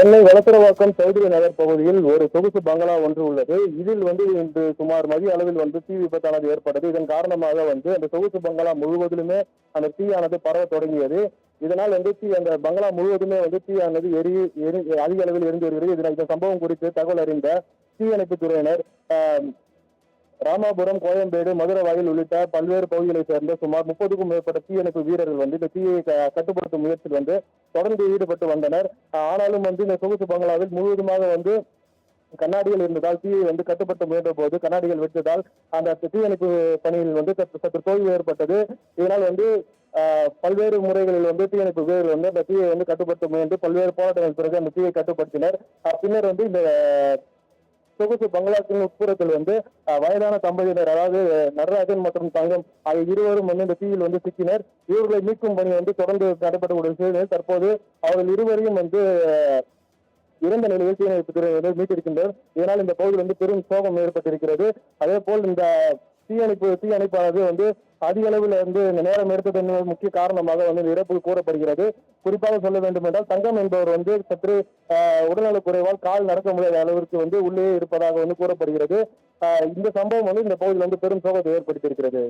சென்னை வளசரவாக்கம் சௌதரி நகர் பகுதியில் ஒரு சொகுசு பங்களா ஒன்று உள்ளது. இதில் வந்து இன்று சுமார் மதிய அளவில் வந்து தீ விபத்தானது ஏற்பட்டது. இதன் காரணமாக வந்து அந்த சொகுசு பங்களா முழுவதிலுமே அந்த தீயானது பரவ தொடங்கியது. இதனால் வந்து தீ அந்த பங்களா முழுவதுமே வந்து தீயானது எரி எரி அதிக அளவில் எரிந்து வருகிறது. இதனால் இந்த சம்பவம் குறித்து தகவல் அறிந்த தீயணைப்புத் துறையினர் ராமாபுரம் கோயம்பேடு மதுரவாயில் உள்ளிட்ட பல்வேறு பகுதிகளைச் சேர்ந்த சுமார் முப்பதுக்கும் மேற்பட்ட தீயணைப்பு வீரர்கள் வந்து இந்த தீயை க- கட்டுப்படுத்தும் முயற்சியில் வந்து தொடர்ந்து ஈடுபட்டு வந்தனர். ஆனாலும் வந்து இந்த சொகுசு பங்களாவில் முழுவதுமாக வந்து கண்ணாடிகள் இருந்ததால் தீயை வந்து கட்டுப்படுத்த முயன்ற போது கண்ணாடிகள் வெட்டதால் அந்த தீயணைப்பு பணியில் வந்து சற்று சற்று தோல்வி ஏற்பட்டது. இதனால் வந்து பல்வேறு முறைகளில் வந்து தீயணைப்பு வீரர்கள் வந்து அந்த தீயை வந்து கட்டுப்படுத்த முயன்று பல்வேறு போராட்டங்கள் பிறகு அந்த தீயை கட்டுப்படுத்தினர். பின்னர் வந்து இந்த சொகுசு பங்களாக்களின் உட்புறத்தில் வந்து வயதான தம்பதியினர் அதாவது நடராஜன் மற்றும் தங்கம் ஆகிய இருவரும் வந்து இந்த தீயில் வந்து சிக்கினர். இவர்களை மீட்கும் பணி வந்து தொடர்ந்து நடைபெறக்கூடிய சூழ்நிலை தற்போது அவர்கள் இருவரையும் வந்து இறந்த நிலையில் தீயணைப்பு துறையினர் மீட்டிருக்கின்றனர். இதனால் இந்த பகுதியில் வந்து பெரும் சோகம் ஏற்பட்டிருக்கிறது. அதே போல் இந்த தீயணைப்பு தீயணைப்பானது வந்து அதிக அளவில் வந்து இந்த நேரம் எடுத்ததன் முக்கிய காரணமாக வந்து இந்த இறப்பு கூறப்படுகிறது. குறிப்பாக சொல்ல வேண்டும் என்றால் தங்கம் என்பவர் வந்து சற்று ஆஹ், உடல்நலக் குறைவால் கால் நடக்க முடியாத அளவிற்கு வந்து உள்ளே இருப்பதாக வந்து கூறப்படுகிறது. இந்த சம்பவம் வந்து இந்த பகுதியில் வந்து பெரும் சோகத்தை ஏற்படுத்தியிருக்கிறது.